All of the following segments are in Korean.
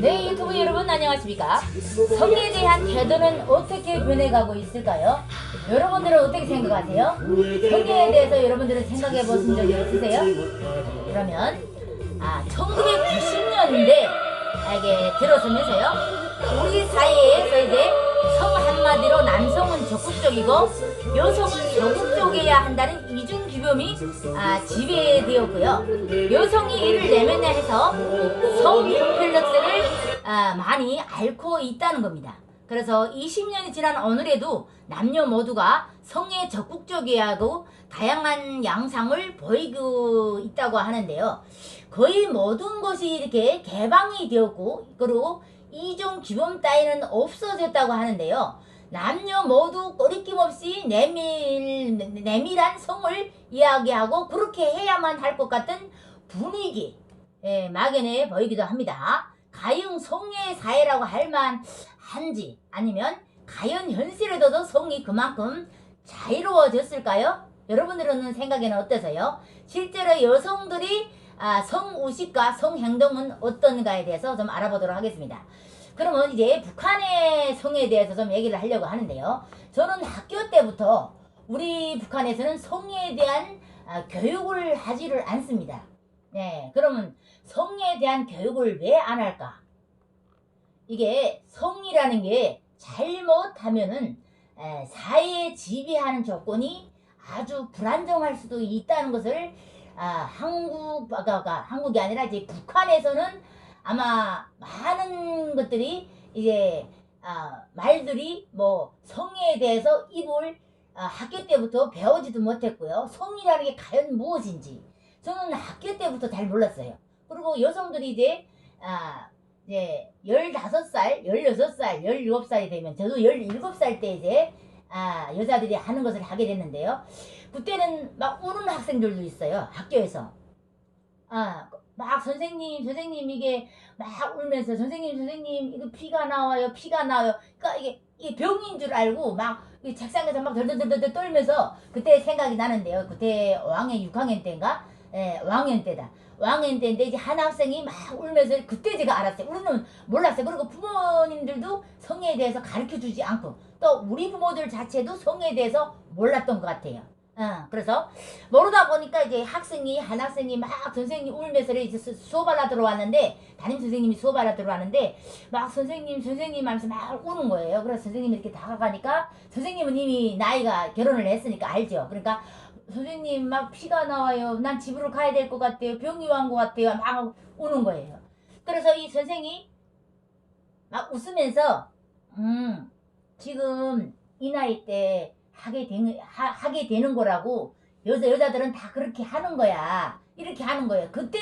네 유튜브 여러분 안녕하십니까 성에 대한 태도는 어떻게 변해가고 있을까요? 여러분들은 어떻게 생각하세요? 성에 대해서 여러분들은 생각해 보신 적이 있으세요? 그러면 아 1990년대 이게 들어서면서요 우리 사회에서 이제 성 한마디로 남성은 적극적이고 여성은 적극적이어야 한다는 이중 규범이 아, 지배되었고요. 여성이 이를 내면야 해서 성 컴플렉스를 아, 많이 앓고 있다는 겁니다. 그래서 20년이 지난 오늘에도 남녀 모두가 성에 적극적이어야 하고 다양한 양상을 보이고 있다고 하는데요. 거의 모든 것이 이렇게 개방이 되었고 그리고 이종 규범 따위는 없어졌다고 하는데요. 남녀 모두 꺼리낌 없이 내밀, 내밀한 성을 이야기하고 그렇게 해야만 할 것 같은 분위기 예, 막연해 보이기도 합니다. 가용 성의 사회라고 할 만한지 아니면 가연 현실에서도 성이 그만큼 자유로워졌을까요? 여러분들은 생각에는 어떠세요? 실제로 여성들이 아, 성의식과 성행동은 어떤가에 대해서 좀 알아보도록 하겠습니다. 그러면 이제 북한의 성에 대해서 좀 얘기를 하려고 하는데요. 저는 학교 때부터 우리 북한에서는 성에 대한 아, 교육을 하지를 않습니다. 네, 그러면 성에 대한 교육을 왜 안 할까? 이게 성이라는 게 잘못하면은 에, 사회에 지배하는 조건이 아주 불안정할 수도 있다는 것을 아, 한국, 아까 한국이 아니라 이제 북한에서는 아마 많은 것들이 이제 아, 말들이 뭐 성에 대해서 입을 아, 학교 때부터 배우지도 못했고요. 성이라는 게 과연 무엇인지 저는 학교 때부터 잘 몰랐어요. 그리고 여성들이 이제 아, 이제 15살, 16살, 17살이 되면 저도 17살 때 이제 아, 여자들이 하는 것을 하게 됐는데요. 그때는 막 우는 학생들도 있어요. 학교에서. 아, 막 선생님, 선생님 이게 막 울면서 선생님, 선생님 이거 피가 나와요, 피가 나와요. 그러니까 이게, 이게 병인 줄 알고 막이 책상에서 막 덜덜덜덜 떨면서 그때 생각이 나는데요. 그때 왕의 6학년 때인가? 예, 왕년 때다. 왕년 때인데 이제 한 학생이 막 울면서 그때 제가 알았어요. 우리는 몰랐어요. 그리고 부모님들도 성에 대해서 가르쳐 주지 않고 또 우리 부모들 자체도 성에 대해서 몰랐던 것 같아요. 어, 그래서 모르다 보니까 이제 학생이 한 학생이 막 선생님 울면서 이제 수- 수업하러 들어왔는데 담임 선생님이 수업하러 들어왔는데 막 선생님 선생님 하면서 막 우는 거예요. 그래서 선생님이 이렇게 다가가니까 선생님은 이미 나이가 결혼을 했으니까 알죠. 그러니까 선생님 막 피가 나와요. 난 집으로 가야 될 것 같아요. 병이 완것 같아요. 막 우는 거예요. 그래서 이 선생이 막 웃으면서 음 지금 이 나이 때 하게 되는 하, 하게 되는 거라고 여자 여자들은 다 그렇게 하는 거야. 이렇게 하는 거예요. 그때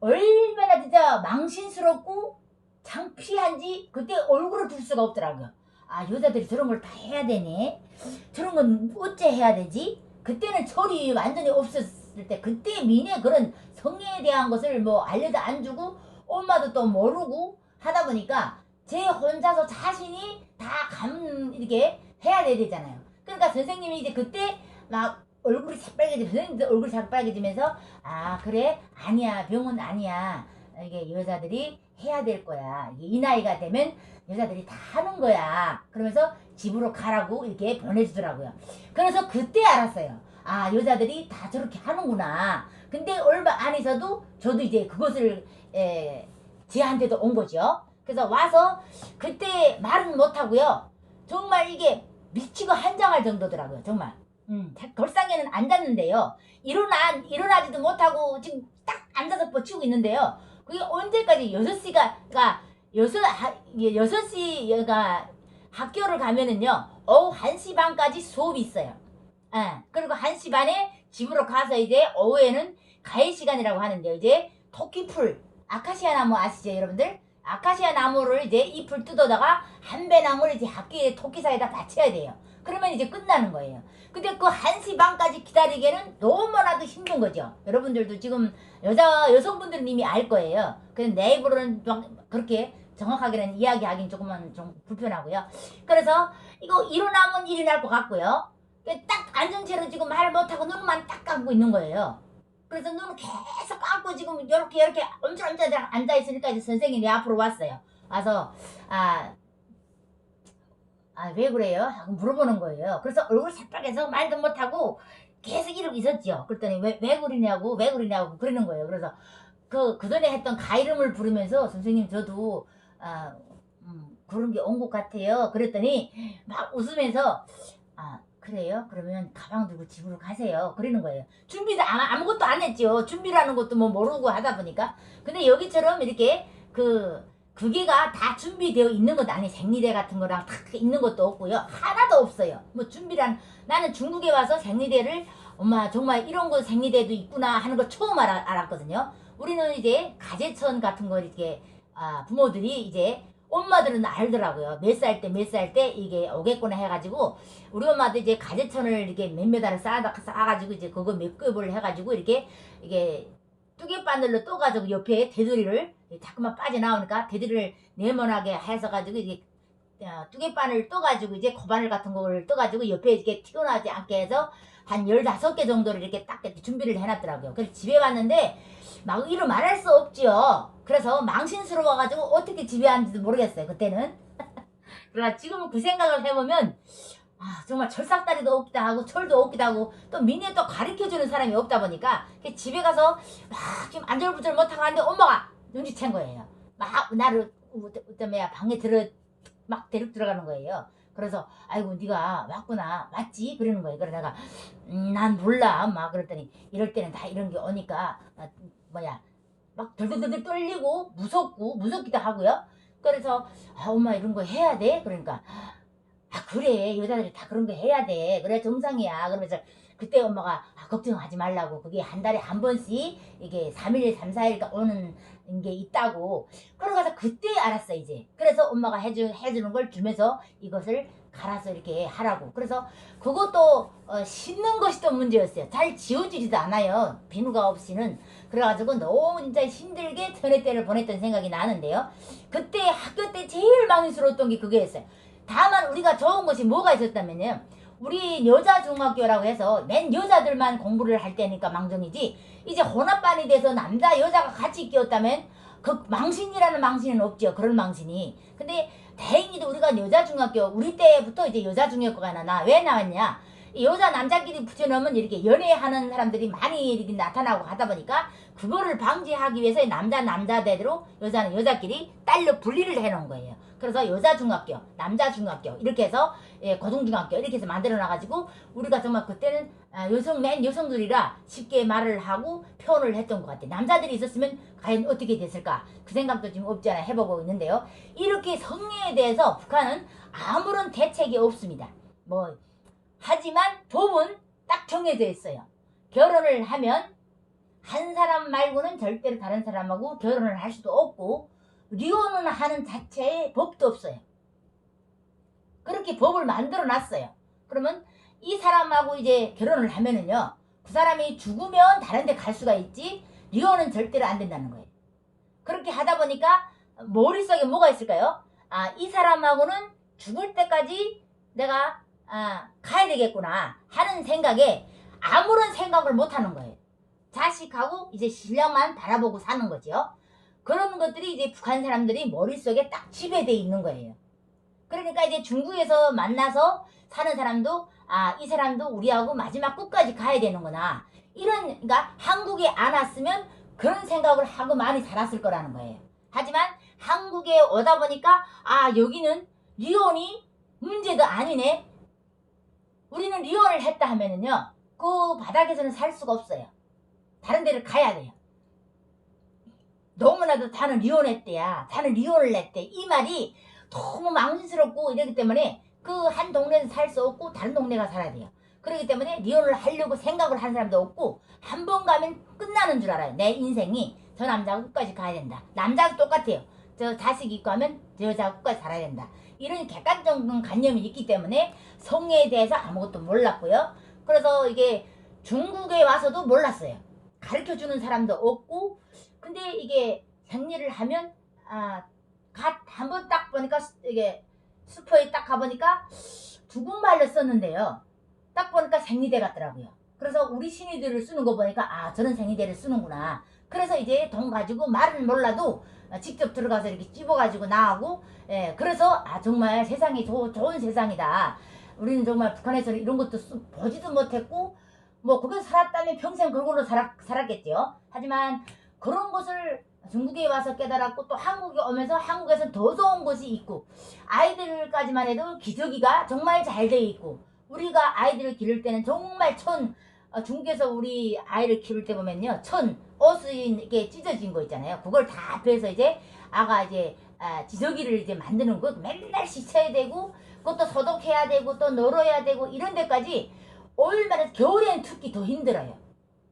얼마나 진짜 망신스럽고 창피한지 그때 얼굴을 둘 수가 없더라고요. 아 여자들이 저런 걸 다 해야 되네. 저런 건 어째 해야 되지? 그때는 철이 완전히 없었을 때 그때 민의 그런 성에 대한 것을 뭐 알려도 안 주고 엄마도 또 모르고 하다 보니까 제 혼자서 자신이 다 감 이렇게 해야 되잖아요. 그러니까 선생님이 이제 그때 막 얼굴이 새빨개지면서 선생님도 얼굴이 새빨개지면서 아 그래 아니야 병은 아니야 이게 여자들이 해야 될 거야. 이 나이가 되면 여자들이 다 하는 거야. 그러면서 집으로 가라고 이렇게 보내주더라고요. 그래서 그때 알았어요. 아 여자들이 다 저렇게 하는구나. 근데 얼마 안 있어도 저도 이제 그것을 에, 제한테도 온 거죠. 그래서 와서 그때 말은 못하고요. 정말 이게 미치고 한장할 정도더라고요 정말. 음, 자- 걸상에는 앉았는데요. 일어나, 일어나지도 못하고 지금 딱 앉아서 버티고 있는데요. 그게 언제까지 6시가, 가, 여섯, 하, 예, 여섯 시가 학교를 가면은요, 오후 1시 반까지 수업이 있어요. 예, 그리고 1시 반에 집으로 가서 이제 오후에는 가해 시간이라고 하는데요. 이제 토끼풀, 아카시아 나무 아시죠, 여러분들? 아카시아 나무를 이제 잎을 뜯어다가 한 배 나무를 이제 학교에 토끼 사이에다 받쳐야 돼요. 그러면 이제 끝나는 거예요. 근데 그 1시 반까지 기다리기에는 너무나도 힘든 거죠. 여러분들도 지금 여자, 여성분들은 이미 알 거예요. 그래서 내 입으로는 좀 그렇게 정확하게는 이야기하기는 조금은 좀 불편하고요. 그래서 이거 일어나면 일어날 것 같고요. 딱 앉은 채로 지금 말 못하고 눈만 딱 감고 있는 거예요. 그래서 눈을 계속 감고 지금 이렇게 이렇게 엄청 엄청 앉아 있으니까 이제 선생님이 내 앞으로 왔어요. 와서 아. 아, 왜 그래요? 하고 물어보는 거예요. 그래서 얼굴 새빨개서 말도 못하고 계속 이러고 있었죠. 그랬더니 왜, 왜 그러냐고, 왜 그러냐고 그러는 거예요. 그래서 그, 그 전에 했던 가 이름을 부르면서 선생님 저도, 아, 음, 그런 게 온 것 같아요. 그랬더니 막 웃으면서, 아, 그래요? 그러면 가방 들고 집으로 가세요. 그러는 거예요. 준비도 아무, 아무것도 안 했죠. 준비라는 것도 뭐 모르고 하다 보니까. 근데 여기처럼 이렇게 그, 그게가 다 준비되어 있는 것도 아니 생리대 같은 거랑 다 있는 것도 없고요. 하나도 없어요. 뭐 준비란 나는 중국에 와서 생리대를 엄마 정말 이런 거 생리대도 있구나 하는 걸 처음 알아, 알았거든요. 우리는 이제 가재천 같은 거 이렇게 아, 부모들이 이제 엄마들은 알더라고요. 몇 살 때 몇 살 때 이게 오겠구나 해가지고 우리 엄마도 이제 가재천을 이렇게 몇몇 알을 쌓아 쌓아가지고 이제 그거 몇 급을 해가지고 이렇게 이게 뚜개 바늘로 떠가지고 옆에 테두리를 자꾸만 빠져나오니까 테두리를 네모나게 해서 가지고 이게 어, 뚜개 바늘 떠가지고 이제 코바늘 같은 거를 떠가지고 옆에 이렇게 튀어나오지 않게 해서 한 15개 정도를 이렇게 딱 이렇게 준비를 해놨더라고요. 그래서 집에 왔는데 막 이루 말할 수 없지요. 그래서 망신스러워가지고 어떻게 집에 왔는지도 모르겠어요. 그때는. 그러나 지금은 그 생각을 해보면 아, 정말 철삭다리도 없기도 하고 철도 없기도 하고 또 민에 또 가르쳐주는 사람이 없다 보니까 집에 가서 막 지금 안절부절 못하고 하는데 엄마가 눈치챈 거예요. 막 나를 뭐야 방에 들어 막 데리고 들어가는 거예요. 그래서 아이고 네가 왔구나 맞지 그러는 거예요. 그래 내가 음, 난 몰라 막 그랬더니 이럴 때는 다 이런 게 오니까 아, 뭐야 막 덜덜덜 떨리고 무섭고 무섭기도 하고요. 그래서 아 엄마 이런 거 해야 돼 그러니까 아 그래. 여자들이 다 그런 거 해야 돼. 그래 정상이야. 그러면서 그때 엄마가 아, 걱정하지 말라고. 그게 한 달에 한 번씩 이게 3일 3, 4일 오는 게 있다고. 그러고서 그때 알았어 이제. 그래서 엄마가 해주, 해주는 걸 주면서 이것을 갈아서 이렇게 하라고. 그래서 그것도 어, 씻는 것이 또 문제였어요. 잘 지워지지도 않아요. 비누가 없이는. 그래가지고 너무 진짜 힘들게 전의 때를 보냈던 생각이 나는데요. 그때 학교 때 제일 망스러웠던 게 그게였어요 다만 우리가 좋은 것이 뭐가 있었다면요. 우리 여자 중학교라고 해서 맨 여자들만 공부를 할 때니까 망정이지 이제 혼합반이 돼서 남자 여자가 같이 끼었다면 그 망신이라는 망신은 없죠 그런 망신이 근데 다행히도 우리가 여자 중학교 우리 때부터 이제 여자 중학교가 나나 왜 나왔냐 이 여자 남자끼리 붙여놓으면 이렇게 연애하는 사람들이 많이 이렇게 나타나고 하다 보니까 그거를 방지하기 위해서 남자 남자대로 여자는 여자끼리 딸로 분리를 해놓은 거예요. 그래서 여자 중학교, 남자 중학교 이렇게 해서 예, 고등중학교 이렇게 해서 만들어 놔가지고 우리가 정말 그때는 아, 여성 맨 여성들이라 쉽게 말을 하고 표현을 했던 것 같아요. 남자들이 있었으면 과연 어떻게 됐을까 그 생각도 지금 없지 않아 해보고 있는데요. 이렇게 성애에 대해서 북한은 아무런 대책이 없습니다. 뭐 하지만 법은 딱 정해져 있어요. 결혼을 하면 한 사람 말고는 절대로 다른 사람하고 결혼을 할 수도 없고 리혼을 하는 자체에 법도 없어요. 그렇게 법을 만들어 놨어요. 그러면 이 사람하고 이제 결혼을 하면은요. 그 사람이 죽으면 다른 데 갈 수가 있지 리혼은 절대로 안 된다는 거예요. 그렇게 하다 보니까 머릿속에 뭐가 있을까요? 아, 이 사람하고는 죽을 때까지 내가 아, 가야 되겠구나 하는 생각에 아무런 생각을 못 하는 거예요. 자식하고 이제 신랑만 바라보고 사는 거죠. 그런 것들이 이제 북한 사람들이 머릿속에 딱 지배돼 있는 거예요. 그러니까 이제 중국에서 만나서 사는 사람도 아, 이 사람도 우리하고 마지막 끝까지 가야 되는구나. 이런 그러니까 한국에 안 왔으면 그런 생각을 하고 많이 살았을 거라는 거예요. 하지만 한국에 오다 보니까 아, 여기는 리온이 문제도 아니네. 우리는 리온을 했다 하면은요. 그 바닥에서는 살 수가 없어요. 다른 데를 가야 돼요. 너무나도 다는 리온했대야. 다는 리온을 냈대. 이 말이 너무 망신스럽고 이러기 때문에 그 한 동네에서 살 수 없고 다른 동네가 살아야 돼요. 그렇기 때문에 리온을 하려고 생각을 하는 사람도 없고 한 번 가면 끝나는 줄 알아요. 내 인생이 저 남자하고 끝까지 가야 된다. 남자도 똑같아요. 저 자식 있고 하면 저 여자하고 끝까지 살아야 된다. 이런 객관적인 관념이 있기 때문에 성에 대해서 아무것도 몰랐고요. 그래서 이게 중국에 와서도 몰랐어요. 가르쳐 주는 사람도 없고 근데 이게 생리를 하면 아갓한 번 딱 보니까 이게 슈퍼에 딱 가보니까 중국말로 썼는데요. 딱 보니까 생리대 같더라고요. 그래서 우리 신이들을 쓰는 거 보니까 아 저런 생이대를 쓰는구나. 그래서 이제 돈 가지고 말은 몰라도 어, 직접 들어가서 이렇게 찝어가지고 나하고 예 그래서 아 정말 세상이 조- 좋은 세상이다. 우리는 정말 북한에서는 이런 것도 쓰- 보지도 못했고 뭐 거기서 살았다면 평생 그걸로 살았, 살았겠죠. 하지만 그런 것을 중국에 와서 깨달았고 또 한국에 오면서 한국에서 더 좋은 것이 있고 아이들까지만 해도 기저귀가 정말 잘 돼 있고 우리가 아이들을 기를 때는 정말 천 어, 중국에서 우리 아이를 키울 때 보면요 천 옷이 이렇게 찢어진 거 있잖아요 그걸 다 빼서 이제 아가 이제 아, 기저귀를 이제 만드는 거 맨날 씻어야 되고 그것도 소독해야 되고 또 널어야 되고 이런 데까지 얼마나 겨울에는 특히 더 힘들어요.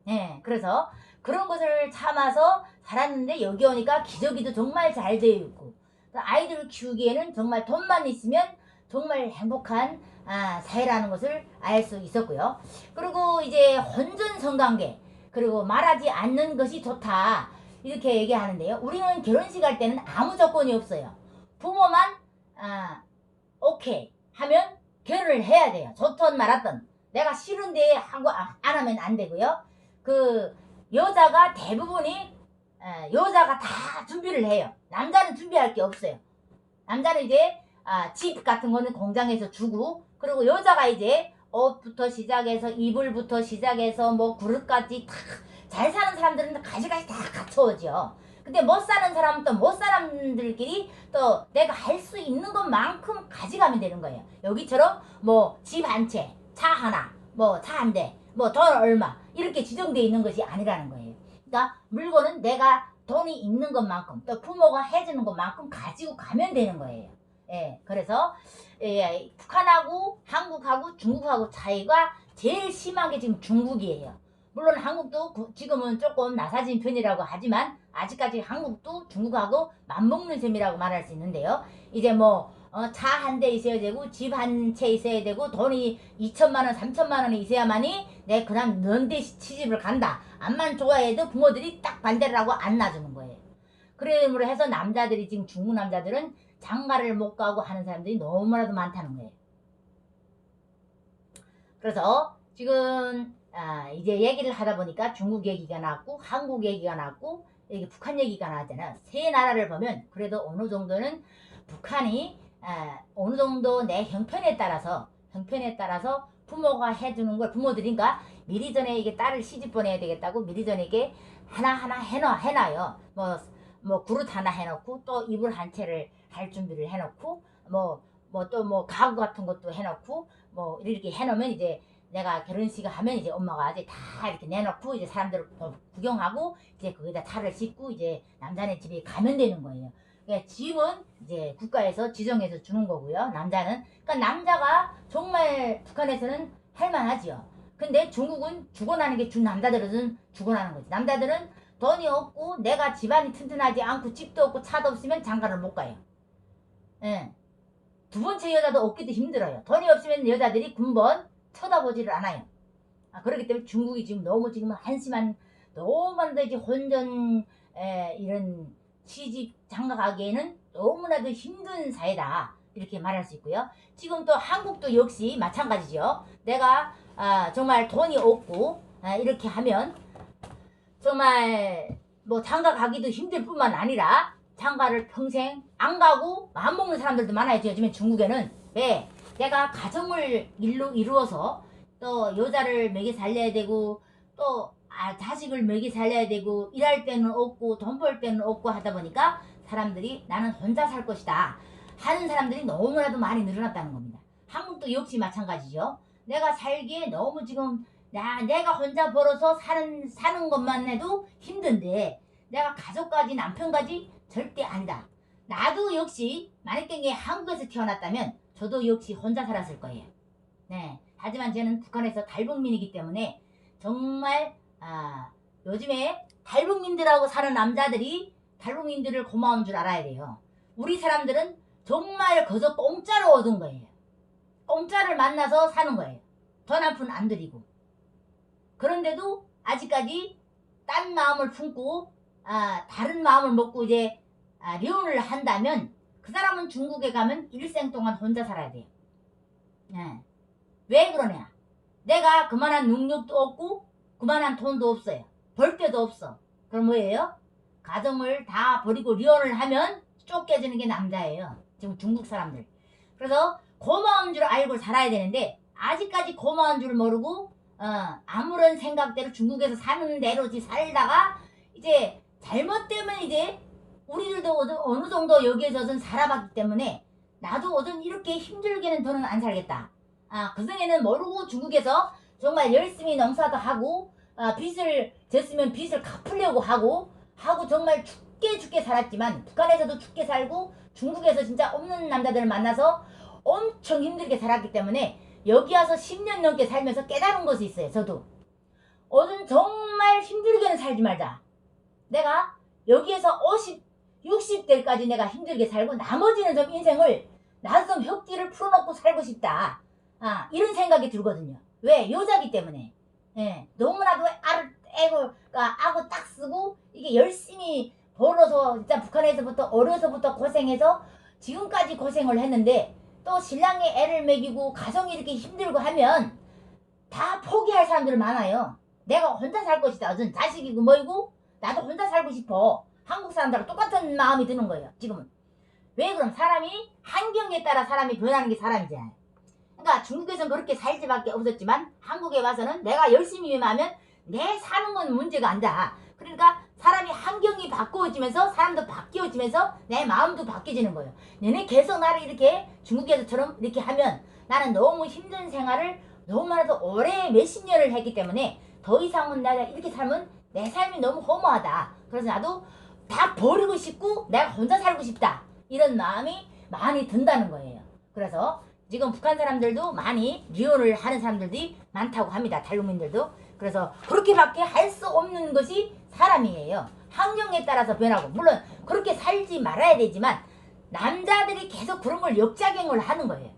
예, 그래서 그런 것을 참아서 살았는데 여기 오니까 기저귀도 정말 잘 되어 있고 또 아이들을 키우기에는 정말 돈만 있으면 정말 행복한 아, 사회라는 것을 알 수 있었고요. 그리고 이제 혼전 성관계 그리고 말하지 않는 것이 좋다 이렇게 얘기하는데요. 우리는 결혼식 할 때는 아무 조건이 없어요. 부모만 아, 오케이 하면 결혼을 해야 돼요. 좋든 말았든 내가 싫은데 하고 아- 안 하면 안 되고요. 그 여자가 대부분이 에, 여자가 다 준비를 해요. 남자는 준비할 게 없어요. 남자는 이제 아, 집 같은 거는 공장에서 주고 그리고 여자가 이제 옷부터 시작해서 이불부터 시작해서 뭐 그릇까지 다 잘 사는 사람들은 가지가지 다 갖춰오죠. 근데 못 사는 사람은 또 못 사람들끼리 또 내가 할 수 있는 것만큼 가져가면 되는 거예요. 여기처럼 뭐 집 한 채, 차 하나, 뭐 차 한 대, 뭐 돈 얼마 이렇게 지정되어 있는 것이 아니라는 거예요. 그러니까 물건은 내가 돈이 있는 것만큼 또 부모가 해주는 것만큼 가지고 가면 되는 거예요. 예, 그래서 예, 북한하고 한국하고 중국하고 차이가 제일 심하게 지금 중국이에요. 물론 한국도 구- 지금은 조금 나사진 편이라고 하지만 아직까지 한국도 중국하고 맞먹는 셈이라고 말할 수 있는데요. 이제 뭐 차 한 대 있어야 되고 집 한 채 있어야 되고 돈이 2천만 원, 3천만 원이 있어야만이 내 그다음 넌데 시집을 간다. 암만 좋아해도 부모들이 딱 반대를 하고 안 놔주는 거예요. 그러므로 해서 남자들이 지금 중국 남자들은 장가를 못 가고 하는 사람들이 너무나도 많다는 거예요. 그래서 지금 아, 이제 얘기를 하다 보니까 중국 얘기가 나왔고 한국 얘기가 나왔고 이게 북한 얘기가 나왔잖아요. 세 나라를 보면 그래도 어느 정도는 북한이 아, 어느 정도 내 형편에 따라서 형편에 따라서 부모가 해주는 걸 부모들인가 미리 전에 이게 딸을 시집 보내야 되겠다고 미리 전에 이게 하나 하나 해놔 해놔요. 뭐 뭐 그릇 하나 해놓고 또 이불 한 채를 할 준비를 해놓고 뭐 뭐 또뭐 가구 같은 것도 해놓고 뭐 이렇게 해놓으면 이제 내가 결혼식을 하면 이제 엄마가 이제 다 이렇게 내놓고 이제 사람들 구경하고 이제 거기다 차를 싣고 이제 남자네 집에 가면 되는 거예요. 그러니까 집은 이제 국가에서 지정해서 주는 거고요. 남자는 그러니까 남자가 정말 북한에서는 할만하지요. 근데 중국은 죽어나는 게 준 남자들은 죽어나는 거지. 남자들은 돈이 없고 내가 집안이 튼튼하지 않고 집도 없고 차도 없으면 장가를 못 가요. 예. 두 번째 여자도 얻기도 힘들어요. 돈이 없으면 여자들이 군번 쳐다보지를 않아요. 아, 그렇기 때문에 중국이 지금 너무 지금 한심한 너무 반드시 혼전 에, 이런 시집 장가 가기에는 너무나도 힘든 사회다 이렇게 말할 수 있고요. 지금 또 한국도 역시 마찬가지죠. 내가 아, 정말 돈이 없고 아, 이렇게 하면 정말 뭐 장가 가기도 힘들 뿐만 아니라 장가를 평생 안 가고 마음 먹는 사람들도 많아요. 요즘엔 중국에는 왜 내가 가정을 일로 이루어서 또 여자를 먹여 살려야 되고 또 아, 자식을 먹여 살려야 되고 일할 때는 없고 돈 벌 때는 없고 하다 보니까 사람들이 나는 혼자 살 것이다 하는 사람들이 너무나도 많이 늘어났다는 겁니다. 한국도 역시 마찬가지죠. 내가 살기에 너무 지금 나 내가 혼자 벌어서 사는 사는 것만 해도 힘든데 내가 가족까지 남편까지 절대 아니다. 나도 역시 만약에 한국에서 태어났다면 저도 역시 혼자 살았을 거예요. 네. 하지만 저는 북한에서 탈북민이기 때문에 정말 아, 요즘에 탈북민들하고 사는 남자들이 탈북민들을 고마운 줄 알아야 돼요. 우리 사람들은 정말 그저 공짜로 얻은 거예요. 공짜를 만나서 사는 거예요. 돈 한 푼안 들이고. 그런데도 아직까지 딴 마음을 품고 아, 다른 마음을 먹고 이제 아, 려운을 한다면 그 사람은 중국에 가면 일생 동안 혼자 살아야 돼요. 예. 왜 그러냐? 내가 그만한 능력도 없고 그만한 돈도 없어요. 벌 데도 없어. 그럼 뭐예요? 가정을 다 버리고 리언을 하면 쫓겨지는 게 남자예요. 지금 중국 사람들. 그래서 고마운 줄 알고 살아야 되는데 아직까지 고마운 줄 모르고 어, 아무런 생각대로 중국에서 사는 대로 지 살다가 이제 잘못되면 이제 우리들도 어느, 어느 정도 여기에서는 살아봤기 때문에 나도 어떤 이렇게 힘들게는 더는 안 살겠다. 아, 그전에는 모르고 중국에서 정말 열심히 농사도 하고 아, 빚을 졌으면 빚을 갚으려고 하고 하고 정말 죽게 죽게 살았지만 북한에서도 죽게 살고 중국에서 진짜 없는 남자들을 만나서 엄청 힘들게 살았기 때문에 여기 와서 10년 넘게 살면서 깨달은 것이 있어요. 저도 어른 정말 힘들게는 살지 말자. 내가 여기에서 50, 60대까지 내가 힘들게 살고 나머지는 좀 인생을 나도 좀 혁기를 풀어놓고 살고 싶다. 아 이런 생각이 들거든요. 왜 여자기 때문에. 예, 너무나도 알을 애고 아고 딱 쓰고 이게 열심히 벌어서 진짜 북한에서부터 어려서부터 고생해서 지금까지 고생을 했는데 또 신랑이 애를 먹이고 가정이 이렇게 힘들고 하면 다 포기할 사람들 많아요. 내가 혼자 살 것이다. 어떤 자식이고 뭐이고 나도 혼자 살고 싶어. 한국 사람들하고 똑같은 마음이 드는 거예요. 지금은. 왜 그럼 사람이 환경에 따라 사람이 변하는 게 사람이잖아요. 그러니까 중국에서는 그렇게 살 수밖에 없었지만 한국에 와서는 내가 열심히 하면 내 사는 건 문제가 아니다. 그러니까 사람이 환경이 바꾸어지면서 사람도 바뀌어지면서 내 마음도 바뀌어지는 거예요. 너네 계속 나를 이렇게 중국에서처럼 이렇게 하면 나는 너무 힘든 생활을 너무나도 오래 몇십 년을 했기 때문에 더 이상은 내가 이렇게 살면 내 삶이 너무 허무하다. 그래서 나도 다 버리고 싶고 내가 혼자 살고 싶다. 이런 마음이 많이 든다는 거예요. 그래서 지금 북한 사람들도 많이 리언을 하는 사람들이 많다고 합니다. 탈북민들도. 그래서 그렇게밖에 할 수 없는 것이 사람이에요. 환경에 따라서 변하고 물론 그렇게 살지 말아야 되지만 남자들이 계속 그런 걸 역작용을 하는 거예요.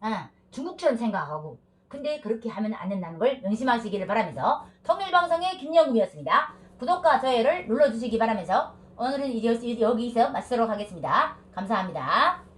아, 중국처럼 생각하고 근데 그렇게 하면 안 된다는 걸 명심하시기를 바라면서 통일방송의 김영국이었습니다. 구독과 좋아요를 눌러주시기 바라면서 오늘은 여기서 마치도록 하겠습니다. 감사합니다.